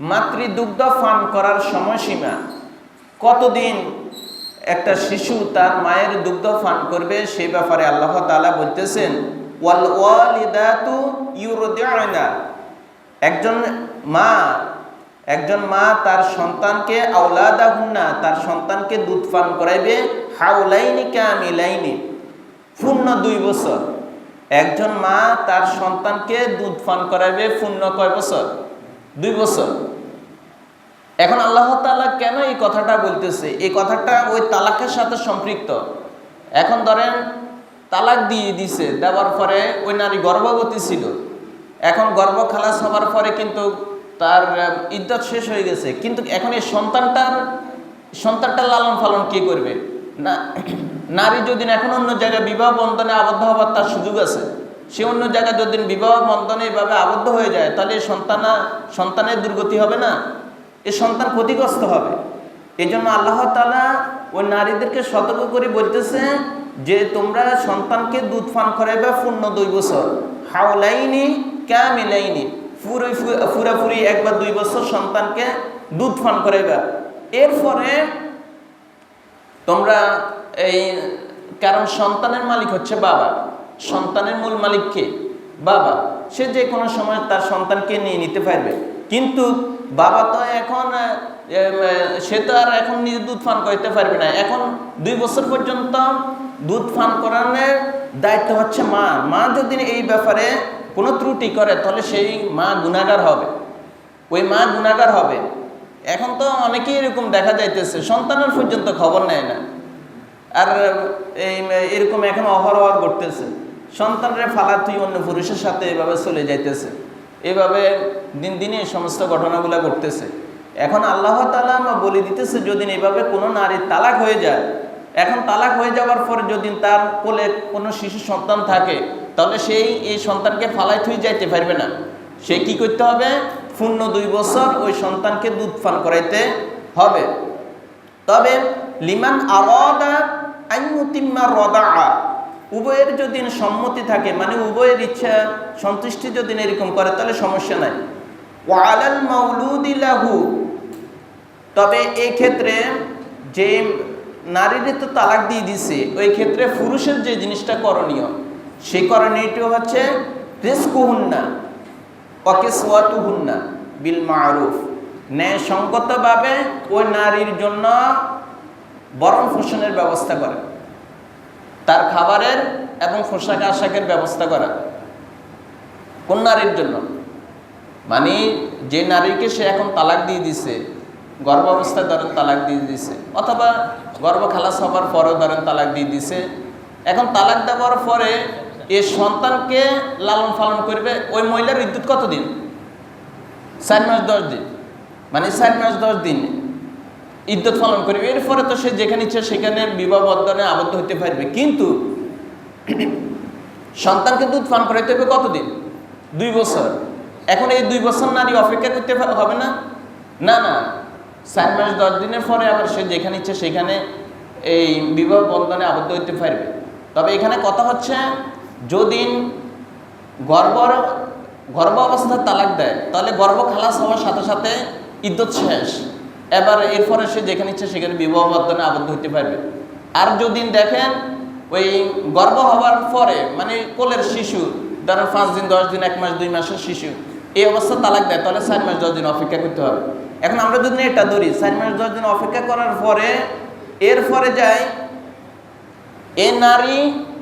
মাতৃদুগ্ধ পান করার সময়সীমা। কতদিন একটা শিশু তার মায়ের দুগ্ধ পান করবে, সেই ব্যাপারে আল্লাহ তাআলা বলতেছেন ওয়াল একজন মা একজন মা তার সন্তানকে আওলাদা হুন্না তার সন্তানকে দুধ পান করাইবে হাউলাইনি কামিলাইনি। পূর্ণ দুই বছর। একজন মা তার সন্তানকে দুধ পান করাইবে পূর্ণ কয় বছর? দুই বছর। এখন আল্লাহ তালা কেন এই কথাটা বলতেছে? এই কথাটা ওই তালাকের সাথে সম্পৃক্ত। এখন ধরেন তালাক দিয়ে দিছে, দেওয়ার পরে ওই নারী গর্ভবতী ছিল। এখন গর্ভ খালাস হওয়ার পরে কিন্তু তার ইদ্যত শেষ হয়ে গেছে। কিন্তু এখন এই সন্তানটার সন্তানটার লালন পালন কে করবে? না, নারী যদি এখন অন্য জায়গায় বিবাহ বন্ধনে আবদ্ধ হওয়ার তার সুযোগ আছে সে অন্য জায়গায় যদি বিবাহ বন্ধনে এভাবে আবদ্ধ হয়ে যায়, তাহলে সন্তানা, সন্তানের দুর্গতি হবে না? এ সন্তান ক্ষতিগ্রস্ত হবে। এই জন্য আল্লাহ তালা ওই নারীদেরকে সতর্ক করে বলতেছে যে, তোমরা সন্তানকে দুধ পান করাইবা পূর্ণ দুই বছর। হাওলাইনি ক্যামিলাইনি পুরো পুরাপুরি একবার দুই বছর সন্তানকে দুধ পান করাইবা। এরপরে তোমরা এই, কারণ সন্তানের মালিক হচ্ছে বাবা। সন্তানের মূল মালিককে, বাবা, সে যে কোনো সময় তার সন্তানকে নিয়ে নিতে পারবে। কিন্তু বাবা তো এখন সে তো আর এখন নিজে দুধ পান করতে পারবে না। এখন দুই বছর পর্যন্ত দুধ পান করানোর দায়িত্ব হচ্ছে মা। মা যদি এই ব্যাপারে কোনো ত্রুটি করে, তাহলে সেই মা গুণাগার হবে। ওই মা গুণাগার হবে। এখন তো অনেকেই এরকম দেখা যাইতেছে, সন্তানের পর্যন্ত খবর নেয় না। আর এই, এরকম এখন অহরহ করতেছে সন্তানরা ফালা তুই অন্য পুরুষের সাথে এভাবে চলে যাইতেছে। এভাবে দিন দিনে সমস্ত ঘটনাগুলো ঘটতেছে। এখন আল্লাহ তালা বলে দিতেছে, যদি এভাবে কোনো নারীর তালাক হয়ে যায়, এখন তালাক হয়ে যাওয়ার পর যদি তার কোলে কোনো শিশু সন্তান থাকে, তাহলে সেই এই সন্তানকে ফালাই থুই যাইতে পারবে না। সে কি করতে হবে? পূর্ণ দুই বছর ওই সন্তানকে দুধ পান করাইতে হবে। তবে লিমান আলাদা আইমুতিম্মা রদা উভয়ের যদি সম্মতি থাকে মানে উভয়ের ইচ্ছা সন্তুষ্টি যদি এরকম করে, তাহলে সমস্যা নাই। ওয়ালাল মাউলুদিলাহু তবে এই ক্ষেত্রে যে নারীর তো তালাক দিয়ে দিছে, ওই ক্ষেত্রে পুরুষের যে জিনিসটা করণীয় সেই করণীয়টি হচ্ছে রিস্কুহুন্না অকেসওয়াতুহুন্না বিল মারুফ। ন্যায় সঙ্গতভাবে ওই নারীর জন্য বরণ পোষণের ব্যবস্থা করে। তার খাবারের এবং পোশাক আশাকের ব্যবস্থা করা। কোন নারীর জন্য? মানে যে নারীকে সে এখন তালাক দিয়ে দিছে গর্ভাবস্থায় ধরেন তালাক দিয়ে দিছে, অথবা গর্ভ খালাস হবার পরেও ধরেন তালাক দিয়ে দিছে, এখন তালাক দেওয়ার পরে এ সন্তানকে লালন পালন করবে ওই মহিলার বিদ্যুৎ কতদিন? চার মাস দশ দিন। মানে চার মাস দশ দিন ইদ্যত পালন করবে এরপরে তো সে যেখানে ইচ্ছে সেখানে বিবাহ বন্ধনে আবদ্ধ হতে পারবে। কিন্তু সন্তানকে দুধ পান করাইতে হবে কতদিন? দুই বছর। এখন এই দুই বছর নারী অপেক্ষা করতে হবে না? না না। চার মাস, দশ দিনের পরে আবার সে যেখানে ইচ্ছে সেখানে এই বিবাহ বন্ধনে আবদ্ধ হতে পারবে। তবে এখানে কথা হচ্ছে, যদি গর্ভর গর্ভ অবস্থায় তালাক দেয়, তাহলে গর্ভ খালাস হওয়ার সাথে সাথে ইদ্যত শেষ। এবার এরপরে সে যেখানে ইচ্ছে সেখানে বিবাহ বন্ধনে আবদ্ধ হতে পারবে। আর যদি দেখেন, ওই গর্ভ হওয়ার পরে মানে কোলের শিশু, ধরেন পাঁচ দিন, দশ দিন, এক মাস, দুই মাসের শিশু, এই অবস্থা তালাক দেয়, তাহলে চার মাস, দশ দিন অপেক্ষা করতে হবে। এখন আমরা যদি এটা ধরি, চার মাস, দশ দিন অপেক্ষা করার পরে, এরপরে যাই, এ নারী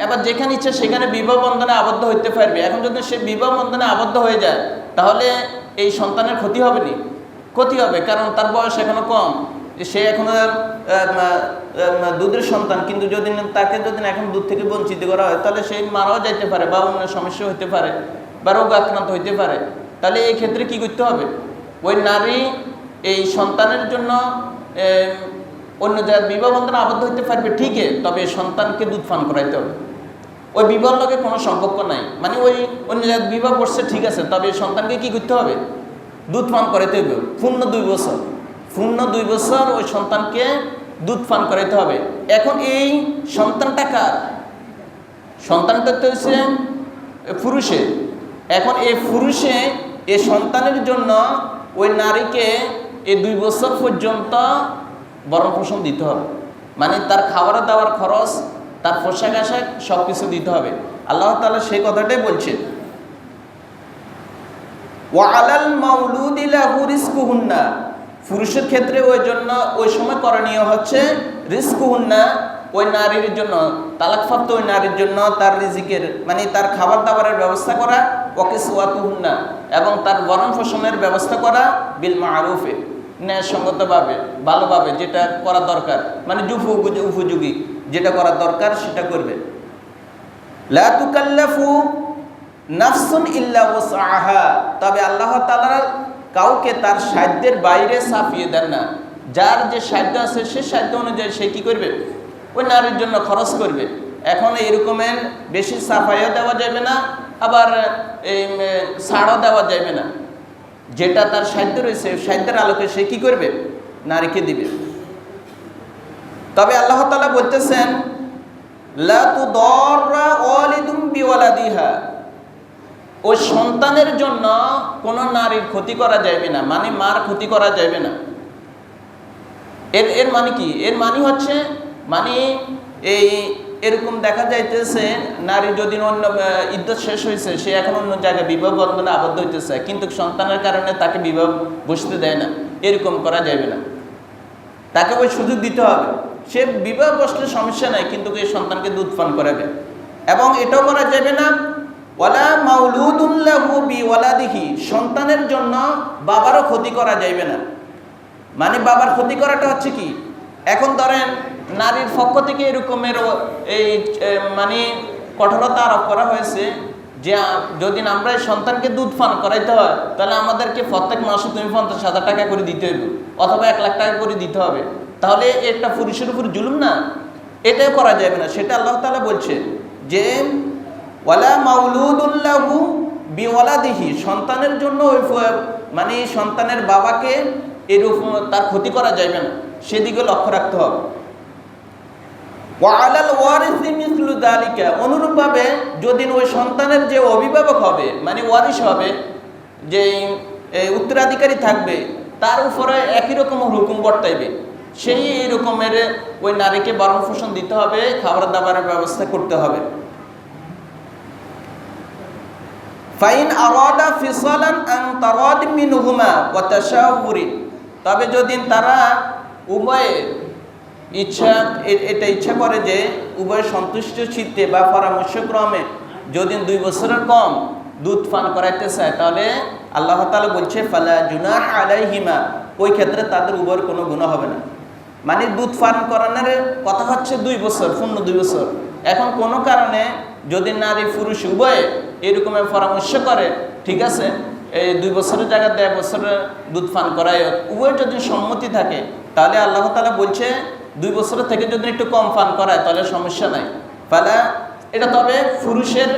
এবার যেখানে ইচ্ছে সেখানে বিবাহ বন্ধনে আবদ্ধ হইতে পারবে। এখন যদি সে বিবাহ বন্ধনে আবদ্ধ হয়ে যায়, তাহলে এই সন্তানের ক্ষতি হবে নি। ক্ষতি হবে, কারণ তার বয়স এখনও কম। সে এখনও দুধের সন্তান, কিন্তু যদি তাকে যদি এখন দুধ থেকে বঞ্চিত করা হয়, তাহলে সে মারাও যাইতে পারে বা অন্য সমস্যা হতে পারে বা রোগ আক্রান্ত হইতে পারে। তাহলে এই ক্ষেত্রে কি করতে হবে? ওই নারী এই সন্তানের জন্য অন্য জায়গায় বিবাহ বন্ধনে আবদ্ধ হতে পারবে ঠিকই, তবে সন্তানকে দুধ পান করাইতে হবে। ওই বিবাহ লগে কোনো সম্পর্ক নাই। মানে ওই অন্য জায়গায় বিবাহ করছে ঠিক আছে, তবে সন্তানকে কি করতে হবে? দুধ পান করাইতে হবে পূর্ণ দুই বছর। পূর্ণ দুই বছর ওই সন্তানকে দুধ পান করাইতে হবে। এখন এই সন্তানটা কার? সন্তানটা তো হচ্ছে পুরুষের এখন এই পুরুষে এই সন্তানের জন্য ওই নারীকে এই দুই বছর পর্যন্ত বরণ পোষণ দিতে হবে। মানে তার খাবার দাবার খরচ, তার পোশাক আশাক সব কিছু দিতে হবে। আল্লাহ তাআলা সেই কথাটাই বলছে। ওয়ালাল মাউলুদি লাহু রিজকুহুন্না। পুরুষের ক্ষেত্রে ওই জন্য ওই সময় করণীয় হচ্ছে রিজকুহুন্না, ওই নারীর জন্য, তালাকপ্রাপ্ত ওই নারীর জন্য তার রিজিকের মানে তার খাবার দাবারের ব্যবস্থা করা ওকে সুয়াতুহুন্না এবং তার বরণ পোষণের ব্যবস্থা করা বিল মারুফে, ন্যায়সঙ্গতভাবে, ভালোভাবে যেটা করা দরকার মানে যুফ উপযোগী যেটা করা দরকার সেটা করবে। লা তুকাল্লাফু নাফসুন ইল্লা ওয়াসআহা। তবে আল্লাহ তাআলা কাউকে তার সাধ্যের বাইরে সাফিয়ে দেন না। যার যে সাধ্য আছে সে সাধ্য অনুযায়ী সে কি করবে? ওই নারীর জন্য খরচ করবে। এখন এরকমের বেশি সাফাইও দেওয়া যাবে না, আবার এই ছাড়ও দেওয়া যাবে না। যেটা তার সাধ্য রয়েছে সাধ্যের আলোকে সে কি করবে? নারীকে দিবে। তবে আল্লাহ তাআলা বলতেছেন, লা তু তুদররা ওয়ালিদুম বিওয়ালাদিহা। ওই সন্তানের জন্য কোনো নারীর ক্ষতি করা যাবে না মানে মার ক্ষতি করা যাবে না। এর এর মানে কি? এর মানে হচ্ছে মানে এই এরকম দেখা যাইতেছে, নারী যদি অন্য ইদ্যত শেষ হয়েছে সে এখন অন্য জায়গায় বিবাহ বন্ধনে আবদ্ধ হইতেছে, কিন্তু সন্তানের কারণে তাকে বিবাহ বসতে দেয় না, এরকম করা যাবে না। তাকে ওই সুযোগ দিতে হবে। সে বিবাহ বসলে সমস্যা নাই, কিন্তু এই সন্তানকে দুধ পান করাবে। এবং এটাও করা যাবে না ওয়ালা মাউলুদুল্লাহু বিওয়ালাদিহি সন্তানের জন্য বাবারও ক্ষতি করা যাইবে না। মানে বাবার ক্ষতি করাটা হচ্ছে কি? এখন ধরেন নারীর পক্ষ থেকে এরকমের এই মানে কঠোরতা আরোপ করা হয়েছে যে যদি আমরা সন্তানকে দুধ পান করাইতে হয়, তাহলে আমাদেরকে প্রত্যেক মাসে তুমি পঞ্চাশ হাজার টাকা করে দিতে হইব, অথবা এক লাখ টাকা করে দিতে হবে। তাহলে এটা পুরুষের উপর জুলুম না? এটাও করা যাবে না। সেটা আল্লাহ তাআলা বলছে যে ওয়ালা মাউলুদুল্লাহু বিওয়ালাদিহি, সন্তানের জন্য ওই মানে সন্তানের বাবাকে এরূপ তার ক্ষতি করা যাবে না, সেদিকে লক্ষ্য রাখতে হবে। ওয়ালাল ওয়ারিসি মিসলু দালিকা, অনুরূপভাবে যদি ওই সন্তানের যে অভিভাবক হবে মানে ওয়ারিস হবে, যে উত্তরাধিকারী থাকবে, তার উপরে একই রকম হুকুম বর্তাইবে। সেই এই রকমের ওই নারীকে বরণ পোষণ দিতে হবে খাবার দাবারের ব্যবস্থা করতে হবে। ফাইন আরাদা ফিসালান আন তারাদ মিনহুমা ওয়া তাশাউরিন তবে যদি তারা উভয়ে ইচ্ছা এটা ইচ্ছা করে যে উভয় সন্তুষ্ট চিত্তে বা পরামর্শক্রমে যদি দুই বছরের কম দুধ পান করাইতে চায়, তাহলে আল্লাহ তাআলা বলছে, ফালা জুনাহ আলাইহিমা। ওই ক্ষেত্রে তাদের উভয়ের কোনো গুণ হবে না। মানে দুধ পান করানোর কথা হচ্ছে দুই বছর, পূর্ণ দুই বছর। এখন কোনো কারণে যদি নারী পুরুষ উভয়ে এরকমের পরামর্শ করে, ঠিক আছে, এই দুই বছরের জায়গায় দেড় বছরের দুধ পান করায়, উভয়ের যদি সম্মতি থাকে, তাহলে আল্লাহ তালা বলছে, দুই বছরের থেকে যদি একটু কম পান করায়, তাহলে সমস্যা নাই। ফলে এটা তবে পুরুষের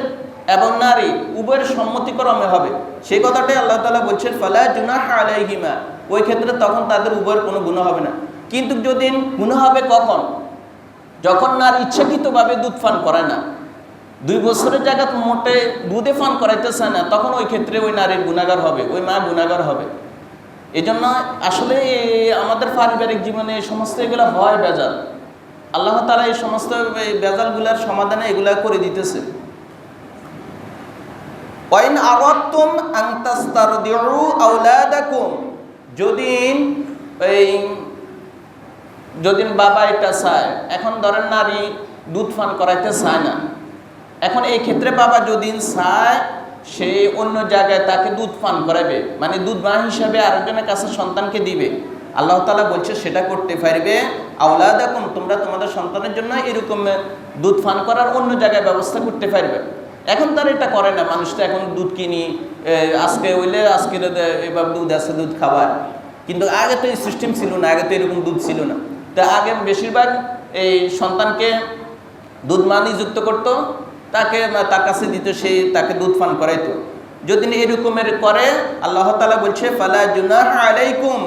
এবং নারী উভয়ের সম্মতিক্রমে হবে। সেই কথাটাই আল্লাহ তালা বলছেন, ফালা জুনাহ আলাইহিমা। ওই ক্ষেত্রে তখন তাদের উভয়ের কোনো গুণ হবে না। কিন্তু যদি গুণ হবে কখন? যখন নারী ইচ্ছাকৃতভাবে দুধ পান করে না। দুই বছরের জায়গা মোটে দুধে পান করাইতেছে না, তখন ওই ক্ষেত্রে ওই নারীর গুণাগার হবে, ওই মা গুণাগার হবে। এই জন্য আসলে আমাদের পারিবারিক জীবনে সমস্ত এগুলো হয় বেজাল। আল্লাহ তালা এই সমস্ত বেজালগুলার সমাধানে এগুলা করে দিতেছে। ওয়াইন আওয়াত্তুম আন তাস্তারদিউ আওলাদাকুম, যদি এই যদি বাবা এটা চায়, এখন ধরেন নারী দুধ ফান করাইতে চায় না। এখন এই ক্ষেত্রে বাবা যদি চায়, সে অন্য জায়গায় তাকে দুধ পান করাবে। মানে দুধ মা হিসাবে আরেকজনের কাছে সন্তানকে দিবে। আল্লাহ তালা বলছে, সেটা করতে পারবে। আওলা দেখুন তোমরা তোমাদের সন্তানের জন্য এরকম দুধ পান করার অন্য জায়গায় ব্যবস্থা করতে পারবে। এখন তার এটা করে না। মানুষ তো এখন দুধ কিনি আজকে হইলে আজকে এবার দুধ আছে, দুধ খাবার। কিন্তু আগে তো এই সিস্টেম ছিল না, আগে তো এরকম দুধ ছিল না। তা আগে বেশিরভাগ এই সন্তানকে দুধ মা নিযুক্ত করতো। তাকে, তার কাছে দিত, সে তাকে দুধ পান করাইতো। যদি এরকমের করে, আল্লাহ তালা বলছে, ফালা জুনাহ আলাইকুম।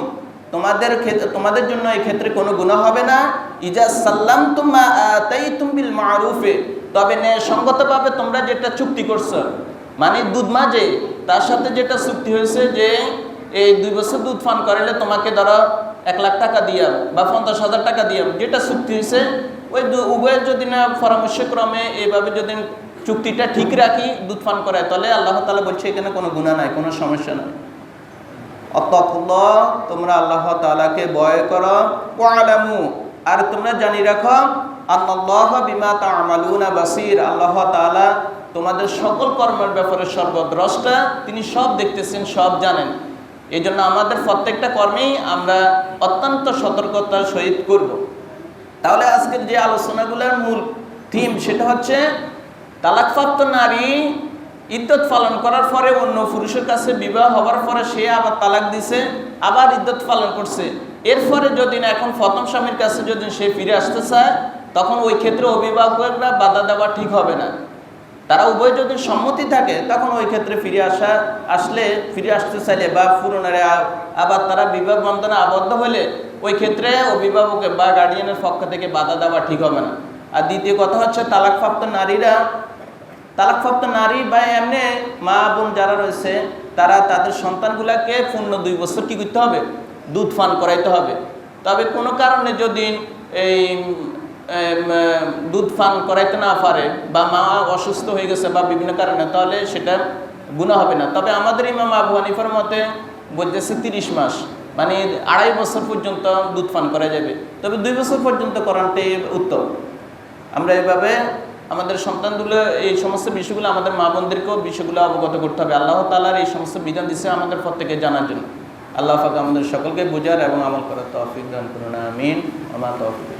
তোমাদের ক্ষেত্রে, তোমাদের জন্য এই ক্ষেত্রে কোনো গুণা হবে না। ইজা সাল্লাম তুমা তাই তুমবিল মারুফে। তবে নে সঙ্গতভাবে তোমরা যেটা চুক্তি করছ মানে দুধ মাঝে, তার সাথে যেটা চুক্তি হয়েছে যে, এই দুই বছর দুধ পান করাইলে তোমাকে ধরো এক লাখ টাকা দিয়াম বা পঞ্চাশ হাজার টাকা দিয়াম, যেটা চুক্তি হয়েছে ওই উভয়ের যদি না পরামর্শক্রমে এইভাবে যদি চুক্তিটা ঠিক রাখি, দুধ পান করায়, তাহলে আল্লাহ তালা বলছে এখানে কোনো গুণা নাই, কোনো সমস্যা নাই। অতকুল্লাহ তোমরা আল্লাহ তাআলাকে ভয় করো, ওয়ালামু, আর তোমরা জানি রাখো আল্লাহ বিমা তা'মালুনা বাসির। আল্লাহ তাআলা তোমাদের সকল কর্মের ব্যাপারে সর্বদ্রষ্টা, তিনি সব দেখতেছেন, সব জানেন। এই জন্য আমাদের প্রত্যেকটা কর্মেই আমরা অত্যন্ত সতর্কতার সহিত করব। তাহলে আজকের যে আলোচনাগুলোর মূল থিম সেটা হচ্ছে তালাকপ্রাপ্ত নারী ইদ্যত পালন করার পরে অন্য পুরুষের কাছে বিবাহ হওয়ার পরে সে আবার তালাক দিছে, আবার ইদ্যত পালন করছে। এরপরে যদি না, এখন প্রথম স্বামীর কাছে যদি সে ফিরে আসতে চায়, তখন ওই ক্ষেত্রে অভিভাবকরা বাধা দেওয়া ঠিক হবে না। তারা উভয় যদি সম্মতি থাকে, তখন ওই ক্ষেত্রে ফিরে আসা, আসলে ফিরে আসতে চাইলে বা পুরনারে আবার তারা বিবাহ বন্ধনে আবদ্ধ হলে ওই ক্ষেত্রে অভিভাবকের বা গার্ডিয়ানের পক্ষ থেকে বাধা দেওয়া ঠিক হবে না। আর দ্বিতীয় কথা হচ্ছে, তালাকপ্রাপ্ত নারীরা, তালাকপ্রাপ্ত নারী বা এমনি মা বোন যারা রয়েছে, তারা তাদের সন্তানগুলাকে পূর্ণ দুই বছর কী করতে হবে? দুধ পান করাইতে হবে। তবে কোনো কারণে যদি এই দুধ পান করাইতে না পারে বা মা অসুস্থ হয়ে গেছে বা বিভিন্ন কারণে, তাহলে সেটা গুণা হবে না। তবে আমাদের ইমাম আবু হানিফার মতে বলতেছে তিরিশ মাস মানে আড়াই বছর পর্যন্ত দুধ পান করা যাবে। তবে দুই বছর পর্যন্ত করানোটাই উত্তম। আমরা এভাবে আমাদের সন্তানগুলো, এই সমস্ত বিষয়গুলো আমাদের মা বোনদেরকেও বিষয়গুলো অবগত করতে হবে। আল্লাহ তালার এই সমস্ত বিধান দিচ্ছে আমাদের প্রত্যেকে জানার জন্য। আল্লাহ পাক আমাদের সকলকে বোঝার এবং আমল করার তৌফিক দান করুন, আমিন। আমার তৌফিক